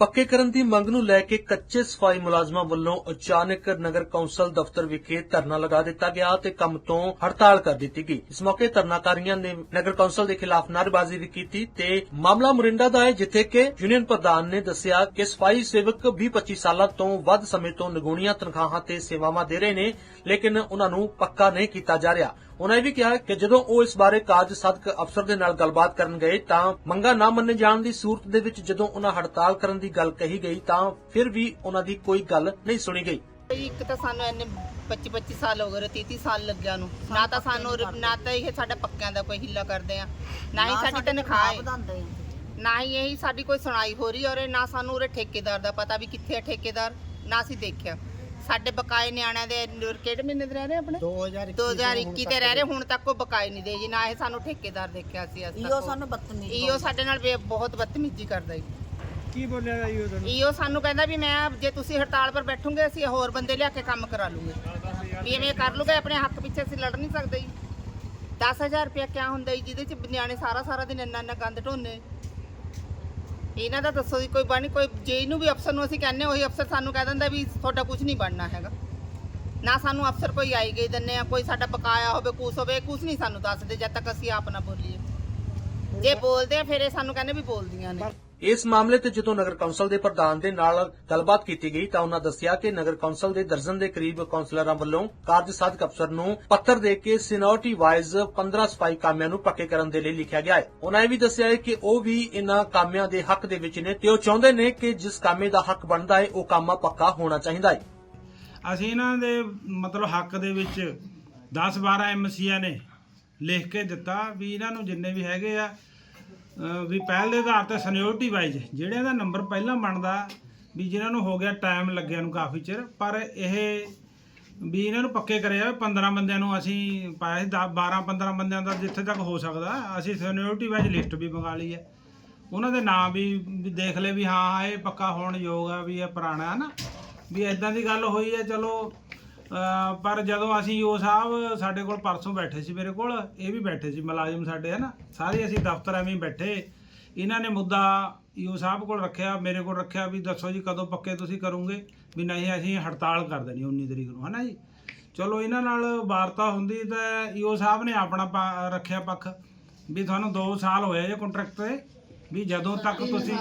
ਪੱਕੇ ਕਰਨ ਦੀ ਮੰਗ ਨੂੰ ਲੈ ਕੇ ਕੱਚੇ ਸਫ਼ਾਈ ਮੁਲਾਜ਼ਮਾਂ ਵੱਲੋਂ ਅਚਾਨਕ ਨਗਰ ਕੌਂਸਲ ਦਫ਼ਤਰ ਵਿਖੇ ਧਰਨਾ ਲਗਾ ਦਿੱਤਾ ਗਿਆ ਤੇ ਕੰਮ ਤੋਂ ਹੜਤਾਲ ਕਰ ਦਿੱਤੀ ਗਈ। ਇਸ ਮੌਕੇ ਧਰਨਾਕਾਰੀਆਂ ਨੇ ਨਗਰ ਕੌਂਸਲ ਦੇ ਖਿਲਾਫ ਨਾਅਰੇਬਾਜ਼ੀ ਵੀ ਕੀਤੀ ਤੇ ਮਾਮਲਾ ਮੁਰਿੰਡਾ ਦਾ ਹੈ, ਜਿੱਥੇ ਕਿ ਯੂਨੀਅਨ ਪ੍ਰਧਾਨ ਨੇ ਦੱਸਿਆ ਕਿ ਸਫ਼ਾਈ ਸੇਵਕ 20-25 ਸਾਲਾਂ ਤੋਂ ਵੱਧ ਸਮੇਂ ਤੋਂ ਨਿਗੂਣੀਆਂ ਤਨਖਾਹਾਂ ਤੇ ਸੇਵਾਵਾਂ ਦੇ ਰਹੇ ਨੇ, ਲੇਕਿਨ ਉਹਨਾਂ ਨੂੰ ਪੱਕਾ ਨਹੀਂ ਕੀਤਾ ਜਾ ਰਿਹਾ। ਉਹਨਾਂ ਇਹ ਵੀ ਕਿਹਾ ਕਿ ਜਦੋਂ ਉਹ ਇਸ ਬਾਰੇ ਕਾਰਜ ਸਾਧਕ ਅਫਸਰ ਦੇ ਨਾਲ ਗੱਲਬਾਤ ਕਰਨ ਗਏ ਤਾਂ ਮੰਗਾ ਨਾ ਮੰਨੇ ਜਾਣ ਦੀ ਸੂਰਤ ਦੇ ਵਿੱਚ ਜਦੋਂ ਉਹਨਾਂ ਹੜਤਾਲ ਕਰਨ ਦੀ ਗੱਲ ਕਹੀ ਗਈ ਤਾਂ ਫਿਰ ਵੀ ਉਹਨਾਂ ਦੀ ਕੋਈ ਗੱਲ ਨਹੀਂ ਸੁਣੀ ਗਈ। ਇੱਕ ਤਾਂ ਸਾਨੂੰ ਇੰਨੇ 25 25 ਸਾਲ ਹੋ ਗਏ 30 30 ਸਾਲ ਲੱਗਿਆ ਨੂੰ ਨਾ ਤਾਂ ਸਾਨੂੰ ਨਾ ਤਾਂ ਇਹ ਸਾਡਾ ਪੱਕਿਆਂ ਦਾ ਕੋਈ ਹਿੱਲਾ ਕਰਦੇ ਆ ਨਾ ਹੀ ਸਾਡੀ ਤਨਖਾਹ ਹੈ ਨਾ ਹੀ ਇਹੀ ਸਾਡੀ ਕੋਈ ਸੁਣਾਈ ਹੋ ਰਹੀ ਔਰ ਨਾ ਸਾਨੂੰ ਉਰੇ ਠੇਕੇਦਾਰ ਦਾ ਪਤਾ ਵੀ ਕਿੱਥੇ ਹੈ ਠੇਕੇਦਾਰ ਨਾ ਅਸੀਂ ਦੇਖਿਆ। ਸਾਡੇ ਬਕਾਏ ਨਿਆਣਿਆਂ ਦੇ ਨ- ਕਿਹੜੇ ਮਹੀਨੇ ਦੇ ਰਹਿ ਰਹੇ ਆਪਣੇ? 2021 2021 ਤੇ ਰਹਿ ਰਹੇ ਹੁਣ ਤੱਕ ਉਹ ਬਕਾਏ ਨਹੀਂ ਦੇ ਜੀ ਨਾ ਇਹ ਸਾਨੂੰ ਠੇਕੇਦਾਰ ਦੇਖਿਆ ਸੀ ਅੱਜ ਈਓ ਸਾਨੂੰ ਬਦਤਮੀਜ਼ ਈਓ ਸਾਡੇ ਨਾਲ ਬੇ- ਬਹੁਤ ਬਦਤਮੀਜ਼ੀ ਕਰਦਾ ਜੀ। ਕੀ ਬੋਲਿਆ ਜੀ ਉਹ ਤੁਹਾਨੂੰ? ਈਓ ਸਾਨੂੰ ਕਹਿੰਦਾ ਵੀ ਮੈਂ ਜੇ ਤੁਸੀਂ ਹੜਤਾਲ ਪਰ ਬੈਠੋਗੇ ਅਸੀਂ ਹੋਰ ਬੰਦੇ ਲਿਆ ਕੇ ਕੰਮ ਕਰਾ ਲੂਗੇ। ਵੀ ਐਵੇਂ ਕਰ ਲੂਗੇ ਆਪਣੇ ਹੱਕ ਪਿੱਛੇ ਅਸੀਂ ਲੜ ਨਹੀਂ ਸਕਦੇ ਜੀ। 10000 ਰੁਪਇਆ ਕਿਆ ਹੁੰਦਾ ਜੀ ਜਿਹਦੇ ਚ ਨਿਆਣੇ ਸਾਰਾ ਸਾਰਾ ਦਿਨ ਇੰਨਾ ਇੰਨਾ ਗੰਦ ਢੋਨੇ ਇਹਨਾਂ ਦਾ ਦੱਸੋ ਜੀ ਕੋਈ ਬਣੀ ਕੋਈ ਜੇ ਇਹਨੂੰ ਵੀ ਅਫਸਰ ਨੂੰ ਅਸੀਂ ਕਹਿੰਨੇ ਉਹੀ ਅਫਸਰ ਸਾਨੂੰ ਕਹਿ ਦਿੰਦਾ ਵੀ ਤੁਹਾਡਾ ਕੁਝ ਨਹੀਂ ਬਣਨਾ ਹੈਗਾ। ਨਾ ਸਾਨੂੰ ਅਫਸਰ ਕੋਈ ਆਈ ਗਈ ਦਿੰਨੇ ਆ ਕੋਈ ਸਾਡਾ ਬਕਾਇਆ ਹੋਵੇ ਕੁਛ ਹੋਵੇ ਕੁਛ ਨਹੀਂ ਸਾਨੂੰ ਦੱਸਦੇ ਜਦ ਤੱਕ ਅਸੀਂ ਆਪ ਨਾ ਬੋਲੀਏ। ਜੇ ਬੋਲਦੇ ਆ ਫਿਰ ਇਹ ਸਾਨੂੰ ਕਹਿੰਦੇ ਵੀ ਬੋਲਦੀਆਂ ਨੇ। ਇਸ ਮਾਮਲੇ ਤੇ ਜਦੋਂ ਨਗਰ ਕੌਂਸਲ ਦੇ ਪ੍ਰਧਾਨ ਦੇ ਨਾਲ ਗੱਲਬਾਤ ਕੀਤੀ ਗਈ ਤਾਂ ਉਹਨਾਂ ਦੱਸਿਆ ਕਿ ਨਗਰ ਕੌਂਸਲ ਦੇ ਦਰਜਨ ਦੇ ਕਰੀਬ ਕੌਂਸਲਰਾਂ ਵੱਲੋਂ ਕਾਰਜ ਸਾਧਕ ਅਫਸਰ ਨੂੰ ਪੱਤਰ ਦੇ ਕੇ ਸੀਨੀਅਰਟੀ ਵਾਈਜ਼ 15 ਸਫ਼ਾਈ ਕਾਮਿਆਂ ਨੂੰ ਪੱਕੇ ਕਰਨ ਦੇ ਲਈ ਲਿਖਿਆ ਗਿਆ ਹੈ। ਉਹਨਾਂ ਇਹ ਵੀ ਦੱਸਿਆ ਹੈ ਕਿ ਉਹ ਵੀ ਇਹਨਾਂ ਕਾਮਿਆਂ ਦੇ ਹੱਕ ਦੇ ਵਿੱਚ ਨੇ ਤੇ ਉਹ ਚਾਹੁੰਦੇ ਨੇ ਕਿ ਜਿਸ ਕਾਮੇ ਦਾ ਹੱਕ ਬਣਦਾ ਹੈ, ਉਹ ਕਾਮਾ ਪੱਕਾ ਹੋਣਾ ਚਾਹੀਦਾ ਹੈ। ਅਸੀਂ ਇਹਨਾਂ ਦੇ ਮਤਲਬ ਹੱਕ ਦੇ ਵਿੱਚ 10 12 ਐਮਸੀਆ ਨੇ ਲਿਖ ਕੇ ਦਿੱਤਾ ਵੀ ਇਹਨਾਂ ਨੂੰ ਜਿੰਨੇ ਵੀ ਹੈਗੇ ਆ ਵੀ ਪਹਿਲ ਦੇ ਆਧਾਰ ਤੇ ਸੀਨੀਅਰਟੀ ਵਾਈਜ਼ ਜਿਹੜਿਆਂ ਦਾ ਨੰਬਰ ਪਹਿਲਾਂ ਬਣਦਾ, ਵੀ ਜਿਨ੍ਹਾਂ ਨੂੰ ਹੋ ਗਿਆ ਟਾਈਮ ਲੱਗਿਆ ਨੂੰ ਕਾਫੀ ਚਿਰ, ਪਰ ਇਹ ਵੀ ਇਹਨਾਂ ਨੂੰ ਪੱਕੇ ਕਰਿਆ 15 ਬੰਦਿਆਂ ਨੂੰ ਅਸੀਂ ਪਾਇਆ ਸੀ 12 15 ਬੰਦਿਆਂ ਦਾ ਜਿੱਥੇ ਤੱਕ ਹੋ ਸਕਦਾ, ਅਸੀਂ ਸੀਨੀਅਰਟੀ ਵਾਈਜ਼ ਲਿਸਟ ਵੀ ਮੰਗਾ ਲਈ ਹੈ। ਉਹਨਾਂ ਦੇ ਨਾਮ ਵੀ ਦੇਖ ਲਏ ਵੀ ਹਾਂ ਇਹ ਪੱਕਾ ਹੋਣ ਯੋਗ ਆ, ਵੀ ਇਹ ਪੁਰਾਣਾ ਹੈ ਨਾ। ਵੀ ਇਦਾਂ ਦੀ ਗੱਲ ਹੋਈ ਹੈ, ਚਲੋ ਪਰ ਜਦੋਂ ਅਸੀਂ ਉਹ ਸਾਹਿਬ ਸਾਡੇ ਕੋਲ ਪਰਸੋਂ ਬੈਠੇ ਸੀ ਮੇਰੇ ਕੋਲ, ਇਹ ਵੀ ਬੈਠੇ ਸੀ ਮੁਲਾਜ਼ਮ ਸਾਡੇ, ਹਨਾ? ਸਾਰੇ ਅਸੀਂ ਦਫ਼ਤਰ ਐਵੇਂ ਬੈਠੇ। ਇਹਨਾਂ ਨੇ ਮੁੱਦਾ ਈਓ ਸਾਹਿਬ ਕੋਲ ਰੱਖਿਆ, ਮੇਰੇ ਕੋਲ ਰੱਖਿਆ ਵੀ ਦੱਸੋ ਜੀ ਕਦੋਂ ਪੱਕੇ ਤੁਸੀਂ ਕਰੋਗੇ? ਵੀ ਨਹੀਂ, ਅਸੀਂ ਹੜਤਾਲ ਕਰ ਦੇਣੀ 19 ਤਰੀਕ ਨੂੰ, ਹਨਾ ਜੀ? ਚਲੋ, ਇਹਨਾਂ ਨਾਲ ਵਾਰਤਾ ਹੁੰਦੀ ਤਾਂ ਈਓ ਸਾਹਿਬ ਨੇ ਆਪਣਾ ਪਾ- ਰੱਖਿਆ ਪੱਖ। ਵੀ ਤੁਹਾਨੂੰ 2 ਸਾਲ ਹੋਇਆ ਜੇ ਕੰਟਰੈਕਟ ਤੇ। ਵੀ ਜਦੋਂ ਤੱਕ ਤੁਸੀਂ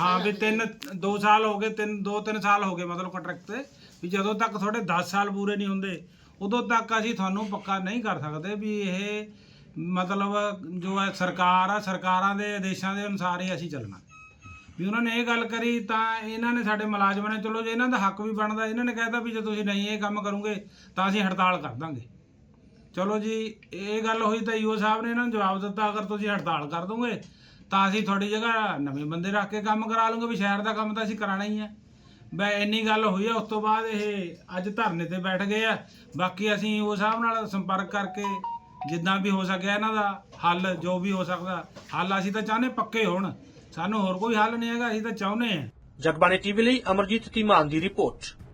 ਹਾਂ ਵੀ ਤਿੰਨ 2 ਸਾਲ ਹੋ ਗਏ ਤਿੰਨ 2-3 ਸਾਲ ਹੋ ਗਏ ਮਤਲਬ ਕੰਟਰੈਕਟ ਤੇ ਵੀ ਜਦੋਂ ਤੱਕ ਤੁਹਾਡੇ 10 ਸਾਲ ਪੂਰੇ ਨਹੀਂ ਹੁੰਦੇ ਉਦੋਂ ਤੱਕ ਅਸੀਂ ਤੁਹਾਨੂੰ ਪੱਕਾ ਨਹੀਂ ਕਰ ਸਕਦੇ ਵੀ ਇਹ ਮਤਲਬ ਜੋ ਹੈ ਸਰਕਾਰ ਆ ਸਰਕਾਰਾਂ ਦੇ ਆਦੇਸ਼ਾਂ ਦੇ ਅਨੁਸਾਰ ਹੀ ਅਸੀਂ ਚੱਲਣਾ। ਵੀ ਉਹਨਾਂ ਨੇ ਇਹ ਗੱਲ ਕਰੀ ਤਾਂ ਇਹਨਾਂ ਨੇ ਸਾਡੇ ਮੁਲਾਜ਼ਮਾਂ ਨੇ ਚਲੋ ਜੇ ਇਹਨਾਂ ਦਾ ਹੱਕ ਵੀ ਬਣਦਾ ਇਹਨਾਂ ਨੇ ਕਹਿਤਾ ਵੀ ਜੇ ਤੁਸੀਂ ਨਹੀਂ ਇਹ ਕੰਮ ਕਰੋਗੇ ਤਾਂ ਅਸੀਂ ਹੜਤਾਲ ਕਰ ਦਾਂਗੇ। ਚਲੋ ਜੀ ਇਹ ਗੱਲ ਹੋਈ ਤਾਂ ਈਓ ਸਾਹਿਬ ਨੇ ਇਹਨਾਂ ਨੂੰ ਜਵਾਬ ਦਿੱਤਾ ਅਗਰ ਤੁਸੀਂ ਹੜਤਾਲ ਕਰ ਦੋਗੇ ਤਾਂ ਅਸੀਂ ਤੁਹਾਡੀ ਜਗ੍ਹਾ ਨਵੇਂ ਬੰਦੇ ਰੱਖ ਕੇ ਕੰਮ ਕਰਾ ਲਵਾਂਗੇ ਵੀ ਸ਼ਹਿਰ ਦਾ ਕੰਮ ਤਾਂ ਅਸੀਂ ਕਰਾਣਾ ਹੀ ਹੈ ਬਈ ਇੰਨੀ ਗੱਲ ਹੋਈ ਆ, ਉਸ ਤੋਂ ਬਾਅਦ ਇਹ ਅੱਜ ਧਰਨੇ ਤੇ ਬੈਠ ਗਏ ਆ। ਬਾਕੀ ਅਸੀਂ ਉਹ ਸਾਹਿਬ ਨਾਲ ਸੰਪਰਕ ਕਰਕੇ ਜਿੱਦਾਂ ਵੀ ਹੋ ਸਕਿਆ ਇਹਨਾਂ ਦਾ ਹੱਲ, ਜੋ ਵੀ ਹੋ ਸਕਦਾ, ਹੱਲ ਅਸੀਂ ਤਾਂ ਚਾਹੁੰਦੇ ਪੱਕੇ ਹੋਣ। ਸਾਨੂੰ ਹੋਰ ਕੋਈ ਹੱਲ ਨਹੀਂ ਹੈਗਾ, ਅਸੀਂ ਤਾਂ ਚਾਹੁੰਦੇ ਆ। ਜਗਬਾਣੀ ਟੀਵੀ ਲਈ ਅਮਰਜੀਤ ਧੀਮਾਨ ਦੀ ਰਿਪੋਰਟ।